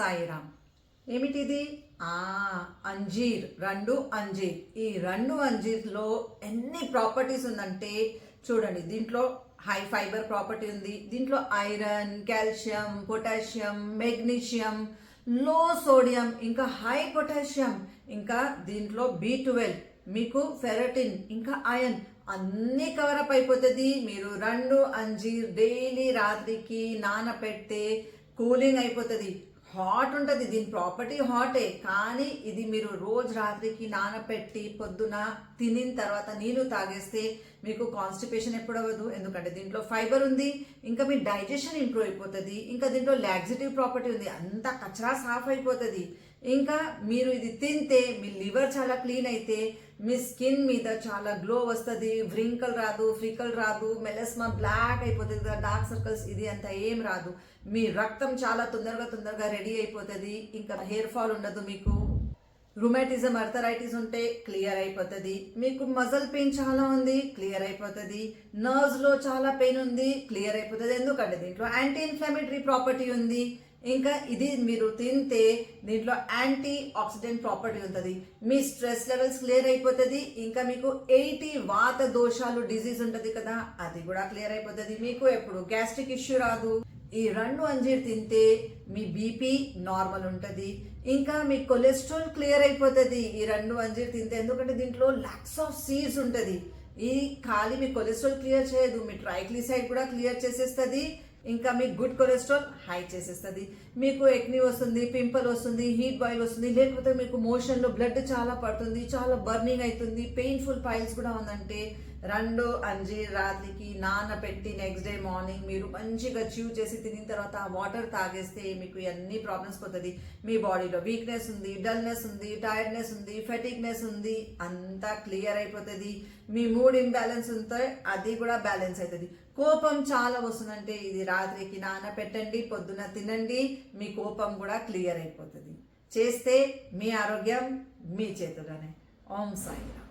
సాయిరామ్ ఏమిటిది? ఆ అంజీర్. రెండు అంజీర్. ఈ రెండు అంజీర్లో ఎన్ని ప్రాపర్టీస్ ఉందంటే చూడండి దీంట్లో హై ఫైబర్ ప్రాపర్టీ ఉంది. దీంట్లో iron calcium potassium magnesium low sodium ఇంకా హై పొటాషియం ఇంకా దీంట్లో బి ట్వెల్వ్ మీకు ఫెరటిన్ ఇంకా ఐరన్ అన్ని కవర్ అప్ అయిపోతుంది. మీరు రెండు అంజీర్ డైలీ రాత్రికి నానపెడితే కూలింగ్ అయిపోతుంది. హాట్ ఉంటుంది దీని ప్రాపర్టీ హాటే. కానీ ఇది మీరు రోజు రాత్రికి నానపెట్టి పొద్దున తినిన తర్వాత నీళ్ళు తాగేస్తే మీకు కాన్స్టిపేషన్ ఎప్పుడు అవ్వదు. ఎందుకంటే దీంట్లో ఫైబర్ ఉంది ఇంకా మీ డైజెషన్ ఇంప్రూవ్ అయిపోతుంది ఇంకా దీంట్లో లాగ్జిటివ్ ప్రాపర్టీ ఉంది. అంతా కచరా సాఫ్ అయిపోతుంది. ఇంకా మీరు ఇది తింటే మీ లివర్ చాలా క్లీన్ అయితే మీ స్కిన్ మీద చాలా గ్లో వస్తుంది వ్రింకల్ రాదు ఫ్రికల్ రాదు మెలస్మా బ్లాక్ అయిపోతుంది కదా డార్క్ సర్కిల్స్ ఇది అంత ఏం రాదు. మీ రక్తం చాలా తొందరగా తొందరగా రెడీ అయిపోతుంది ఇంకా హెయిర్ ఫాల్ ఉండదు మీకు. రుమాటిజం అర్థరైటిస్ ఉంటే క్లియర్ అయిపోతుంది. మీకు మజల్ పెయిన్ చాలా ఉంది క్లియర్ అయిపోతుంది. నర్వ్స్లో చాలా పెయిన్ ఉంది క్లియర్ అయిపోతుంది. ఎందుకంటే దీంట్లో యాంటీ ఇన్ఫ్లమేటరీ ప్రాపర్టీ ఉంది. ఇంకా ఇది మీరు తింటే దీంట్లో యాంటీ ఆక్సిడెంట్ ప్రాపర్టీ ఉంటుంది. మీ స్ట్రెస్ లెవెల్స్ క్లియర్ అయిపోతుంది. ఇంకా మీకు ఎయిటీ వాత దోషాలు డిజీజ్ ఉంటుంది కదా అది కూడా క్లియర్ అయిపోతుంది. మీకు ఎప్పుడు గ్యాస్ట్రిక్ ఇష్యూ రాదు. ఈ రెండు అంజీర్ తింటే మీ బీపీ నార్మల్ ఉంటుంది. ఇంకా మీ కొలెస్ట్రాల్ క్లియర్ అయిపోతుంది. ఈ రెండు అంజీర్ తింటే ఎందుకంటే దీంట్లో లాక్స్ ఆఫ్ సీడ్స్ ఉంటుంది. ఈ ఖాళీ మీ కొలెస్ట్రాల్ క్లియర్ చేయదు. మీ ట్రైక్లిసైడ్ కూడా క్లియర్ చేసేస్తుంది. ఇంకా మీకు గుడ్ కొలెస్ట్రాల్ హై చేసేస్తుంది. మీకు ఎక్ని వస్తుంది పింపుల్ వస్తుంది హీట్ బాయిల్ వస్తుంది లేకపోతే మీకు మోషన్లో బ్లడ్ చాలా పడుతుంది చాలా బర్నింగ్ అవుతుంది పెయిన్ఫుల్ పైల్స్ కూడా ఉందంటే రెండు అంజి రాత్రికి నానబెట్టి నెక్స్ట్ డే మార్నింగ్ మీరు మంచిగా చ్యూ చేసి తినిన తర్వాత ఆ వాటర్ తాగేస్తే మీకు అన్ని ప్రాబ్లమ్స్ పోతుంది. మీ బాడీలో వీక్నెస్ ఉంది డల్నెస్ ఉంది టైర్డ్నెస్ ఉంది ఫెటిక్నెస్ ఉంది అంతా క్లియర్ అయిపోతుంది. మీ మూడ్ ఇంబ్యాలెన్స్ ఉంటే అది కూడా బ్యాలెన్స్ అవుతుంది కోపం చాలా వస్తుందంటే ఇది రాత్రికి నానబెట్టండి పొద్దున తినండి మీ కోపం కూడా క్లియర్ అయిపోతుంది. చేస్తే మీ ఆరోగ్యం మీ చేతిలోనే ఓం సాయిరామ్.